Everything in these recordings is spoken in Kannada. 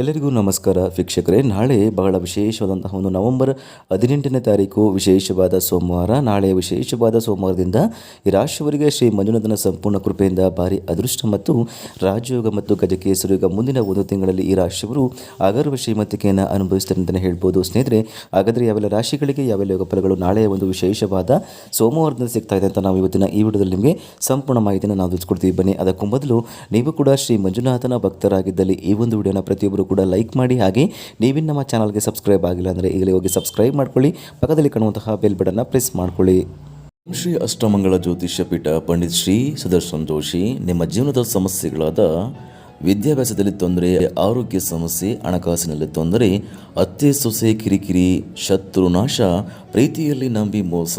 ಎಲ್ಲರಿಗೂ ನಮಸ್ಕಾರ ವೀಕ್ಷಕರೇ. ನಾಳೆ ಬಹಳ ವಿಶೇಷವಾದಂತಹ ಒಂದು ನವೆಂಬರ್ ಹದಿನೆಂಟನೇ ತಾರೀಕು ವಿಶೇಷವಾದ ಸೋಮವಾರ. ನಾಳೆ ವಿಶೇಷವಾದ ಸೋಮವಾರದಿಂದ ಈ ರಾಶಿಯವರಿಗೆ ಶ್ರೀ ಮಂಜುನಾಥನ ಸಂಪೂರ್ಣ ಕೃಪೆಯಿಂದ ಭಾರಿ ಅದೃಷ್ಟ ಮತ್ತು ರಾಜಯೋಗ ಮತ್ತು ಗಜಕೇಸರು ಯೋಗ ಮುಂದಿನ ಒಂದು ತಿಂಗಳಲ್ಲಿ ಈ ರಾಶಿಯವರು ಅಗರ್ವ ಶ್ರೀಮತಿಕೆಯನ್ನು ಅನುಭವಿಸ್ತಾರೆ ಅಂತಲೇ ಹೇಳ್ಬೋದು. ಸ್ನೇಹಿತರೆ, ಹಾಗಾದರೆ ಯಾವೆಲ್ಲ ರಾಶಿಗಳಿಗೆ ಯಾವೆಲ್ಲ ಯೋಗ ಫಲಗಳು ನಾಳೆಯ ಒಂದು ವಿಶೇಷವಾದ ಸೋಮವಾರದಿಂದ ಸಿಗ್ತಾ ಇದೆ ಅಂತ ನಾವು ಇವತ್ತಿನ ಈ ವಿಡಿಯೋದಲ್ಲಿ ನಿಮಗೆ ಸಂಪೂರ್ಣ ಮಾಹಿತಿಯನ್ನು ನಾವು ತಿಳಿಸ್ಕೊಡ್ತೀವಿ. ಬನ್ನಿ, ಅದಕ್ಕೂ ಮೊದಲು ನೀವು ಕೂಡ ಶ್ರೀ ಮಂಜುನಾಥನ ಭಕ್ತರಾಗಿದ್ದಲ್ಲಿ ಈ ಒಂದು ವಿಡಿಯೋನ ಪ್ರತಿಯೊಬ್ಬರು ಕೂಡ ಲೈಕ್ ಮಾಡಿ ಹಾಗೆ ನೀವು ನಮ್ಮ ಚಾನಲ್ಗೆ ಸಬ್ಸ್ಕ್ರೈಬ್ ಆಗಿಲ್ಲ ಅಂದರೆ ಈಗಲೇ ಹೋಗಿ ಸಬ್ಸ್ಕ್ರೈಬ್ ಮಾಡ್ಕೊಳ್ಳಿ. ಪಕ್ಕದಲ್ಲಿ ಕಾಣುವಂತಹ ಬೆಲ್ ಬಟನ್ನ ಪ್ರೆಸ್ ಮಾಡ್ಕೊಳ್ಳಿ. ಶ್ರೀ ಅಷ್ಟಮಂಗಳ ಜ್ಯೋತಿಷ್ಯ ಪೀಠ ಪಂಡಿತ್ ಶ್ರೀ ಸುದರ್ಶನ್ ಜೋಶಿ, ನಿಮ್ಮ ಜೀವನದ ಸಮಸ್ಯೆಗಳಾದ ವಿದ್ಯಾಭ್ಯಾಸದಲ್ಲಿ ತೊಂದರೆ, ಆರೋಗ್ಯ ಸಮಸ್ಯೆ, ಹಣಕಾಸಿನಲ್ಲಿ ತೊಂದರೆ, ಅತ್ತೆ ಸೊಸೆ ಕಿರಿಕಿರಿ, ಶತ್ರು ನಾಶ, ಪ್ರೀತಿಯಲ್ಲಿ ನಂಬಿ ಮೋಸ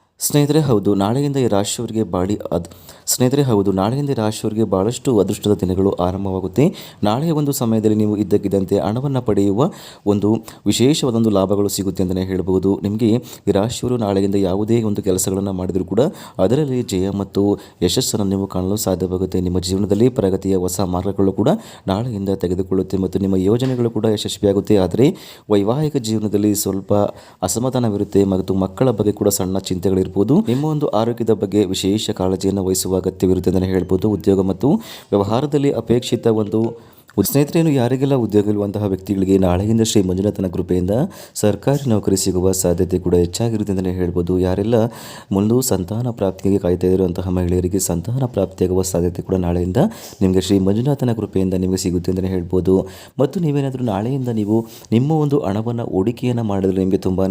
ಸ್ನೇಹಿತರೆ, ಹೌದು, ನಾಳೆಯಿಂದ ಈ ರಾಶಿಯವರಿಗೆ ಬಾಡಿ ಅದ್, ಸ್ನೇಹಿತರೆ, ಹೌದು, ನಾಳೆಯಿಂದ ರಾಶಿಯವರಿಗೆ ಭಾಳಷ್ಟು ಅದೃಷ್ಟದ ದಿನಗಳು ಆರಂಭವಾಗುತ್ತೆ. ನಾಳೆಯ ಒಂದು ಸಮಯದಲ್ಲಿ ನೀವು ಇದ್ದಕ್ಕಿದ್ದಂತೆ ಹಣವನ್ನು ಪಡೆಯುವ ಒಂದು ವಿಶೇಷವಾದೊಂದು ಲಾಭಗಳು ಸಿಗುತ್ತೆ ಅಂತಲೇ ಹೇಳ್ಬೋದು ನಿಮಗೆ ಈ ರಾಶಿಯವರು ನಾಳೆಯಿಂದ ಯಾವುದೇ ಒಂದು ಕೆಲಸಗಳನ್ನು ಮಾಡಿದರೂ ಕೂಡ ಅದರಲ್ಲಿ ಜಯ ಮತ್ತು ಯಶಸ್ಸನ್ನು ನೀವು ಕಾಣಲು ಸಾಧ್ಯವಾಗುತ್ತೆ. ನಿಮ್ಮ ಜೀವನದಲ್ಲಿ ಪ್ರಗತಿಯ ಹೊಸ ಮಾರ್ಗಗಳು ಕೂಡ ನಾಳೆಯಿಂದ ತೆಗೆದುಕೊಳ್ಳುತ್ತೆ ಮತ್ತು ನಿಮ್ಮ ಯೋಜನೆಗಳು ಕೂಡ ಯಶಸ್ವಿಯಾಗುತ್ತೆ. ಆದರೆ, ವೈವಾಹಿಕ ಜೀವನದಲ್ಲಿ ಸ್ವಲ್ಪ ಅಸಮಾಧಾನವಿರುತ್ತೆ ಮತ್ತು ಮಕ್ಕಳ ಬಗ್ಗೆ ಕೂಡ ಸಣ್ಣ ಚಿಂತೆಗಳಿರ್ಬೋದು ನಿಮ್ಮ ಒಂದು ಆರೋಗ್ಯದ ಬಗ್ಗೆ ವಿಶೇಷ ಕಾಳಜಿಯನ್ನು ವಹಿಸುವ ಅಗತ್ಯವಿರುತ್ತೆ ಅಂತಲೇ ಹೇಳ್ಬೋದು ಉದ್ಯೋಗ ಮತ್ತು ವ್ಯವಹಾರದಲ್ಲಿ ಅಪೇಕ್ಷಿತ ಒಂದು ಸ್ನೇಹಿತರೆ ಇನ್ನು ಯಾರಿಗೆಲ್ಲ ಉದ್ಯೋಗ ಇರುವಂತಹ ವ್ಯಕ್ತಿಗಳಿಗೆ ನಾಳೆಯಿಂದ ಶ್ರೀ ಮಂಜುನಾಥನ ಕೃಪೆಯಿಂದ ಸರ್ಕಾರಿ ನೌಕರಿ ಸಿಗುವ ಸಾಧ್ಯತೆ ಕೂಡ ಹೆಚ್ಚಾಗಿರುತ್ತೆ ಅಂತಲೇ ಹೇಳ್ಬೋದು. ಯಾರೆಲ್ಲ ಮುಂದೆ ಸಂತಾನ ಪ್ರಾಪ್ತಿಗೆ ಕಾಯ್ತಾ ಇರುವಂತಹ ಮಹಿಳೆಯರಿಗೆ ಸಂತಾನ ಪ್ರಾಪ್ತಿಯಾಗುವ ಸಾಧ್ಯತೆ ಕೂಡ ನಾಳೆಯಿಂದ ನಿಮಗೆ ಶ್ರೀ ಮಂಜುನಾಥನ ಕೃಪೆಯಿಂದ ನಿಮಗೆ ಸಿಗುತ್ತೆ ಅಂತಲೇ ಹೇಳ್ಬೋದು. ಮತ್ತು ನೀವೇನಾದರೂ ನಾಳೆಯಿಂದ ನೀವು ನಿಮ್ಮ ಒಂದು ಹಣವನ್ನು ಹೂಡಿಕೆಯನ್ನು ಮಾಡಿದ್ರೆ ನಿಮಗೆ ತುಂಬಾ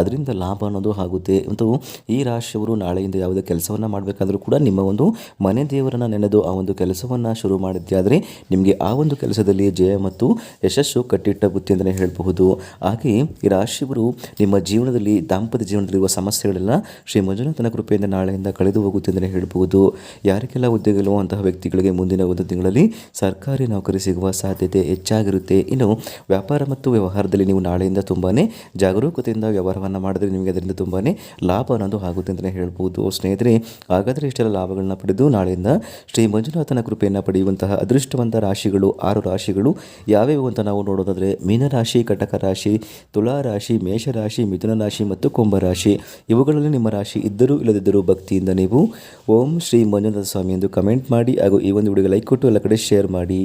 ಅದರಿಂದ ಲಾಭ ಅನ್ನೋದು ಆಗುತ್ತೆ. ಮತ್ತು ಈ ರಾಶಿಯವರು ನಾಳೆಯಿಂದ ಯಾವುದೇ ಕೆಲಸವನ್ನು ಮಾಡಬೇಕಾದರೂ ಕೂಡ ನಿಮ್ಮ ಒಂದು ಮನೆ ದೇವರನ್ನು ನೆನೆದು ಆ ಒಂದು ಕೆಲಸವನ್ನು ಶುರು ಮಾಡಿದ್ದೆ ಆದರೆ ನಿಮಗೆ ಆ ಒಂದು ಕೆಲಸದಲ್ಲಿ ಜಯ ಮತ್ತು ಯಶಸ್ಸು ಕಟ್ಟಿಟ್ಟ ಬುತ್ತಿ ಅಂತಲೇ ಹೇಳಬಹುದು. ಹಾಗೆ ಈ ರಾಶಿಯವರು ನಿಮ್ಮ ಜೀವನದಲ್ಲಿ ದಾಂಪತ್ಯ ಜೀವನದಲ್ಲಿರುವ ಸಮಸ್ಯೆಗಳೆಲ್ಲ ಶ್ರೀ ಮಂಜುನಾಥನ ಕೃಪೆಯಿಂದ ನಾಳೆಯಿಂದ ಕಳೆದು ಹೋಗುತ್ತೆ ಅಂತಲೇ ಹೇಳಬಹುದು. ಯಾರಿಗೆಲ್ಲ ಉದ್ಯೋಗ ಇರುವಂತಹ ವ್ಯಕ್ತಿಗಳಿಗೆ ಮುಂದಿನ ಒಂದು ತಿಂಗಳಲ್ಲಿ ಸರ್ಕಾರಿ ನೌಕರಿ ಸಿಗುವ ಸಾಧ್ಯತೆ ಹೆಚ್ಚಾಗಿರುತ್ತೆ. ಇನ್ನು ವ್ಯಾಪಾರ ಮತ್ತು ವ್ಯವಹಾರದಲ್ಲಿ ನೀವು ನಾಳೆಯಿಂದ ತುಂಬಾ ಜಾಗರೂಕತೆಯಿಂದ ವ್ಯವಹಾರವನ್ನು ಮಾಡಿದ್ರೆ ನಿಮಗೆ ಅದರಿಂದ ತುಂಬಾ ಲಾಭ ಅನ್ನೋದು ಆಗುತ್ತೆ ಅಂತಲೇ ಹೇಳ್ಬೋದು ಸ್ನೇಹಿತರೆ, ಹಾಗಾದರೆ ಇಷ್ಟೆಲ್ಲ ಲಾಭಗಳನ್ನ ಪಡೆದು ನಾಳೆಯಿಂದ ಶ್ರೀ ಮಂಜುನಾಥನ ಕೃಪೆಯನ್ನು ಪಡೆಯುವಂತಹ ಅದೃಷ್ಟವಂತ ರಾಶಿಗಳು ಆರು ರಾಶಿಗಳು. ಯಾವ್ಯಾವು ಅಂತ ನಾವು ನೋಡೋದಾದರೆ ಮೀನರಾಶಿ ಕಟಕ ರಾಶಿ ತುಲಾರಾಶಿ ಮೇಷರಾಶಿ ಮಿಥುನ ರಾಶಿ ಮತ್ತು ಕುಂಭರಾಶಿ ಇವುಗಳಲ್ಲಿ ನಿಮ್ಮ ರಾಶಿ ಇದ್ದರೂ ಇಲ್ಲದಿದ್ದರೂ ಭಕ್ತಿಯಿಂದ ನೀವು ಓಂ ಶ್ರೀ ಮಂಜುನಾಥ ಸ್ವಾಮಿ ಎಂದು ಕಮೆಂಟ್ ಮಾಡಿ ಹಾಗೂ ಈ ಒಂದು ವಿಡಿಯೋಗೆ ಲೈಕ್ ಕೊಟ್ಟು ಎಲ್ಲ ಕಡೆ ಶೇರ್ ಮಾಡಿ.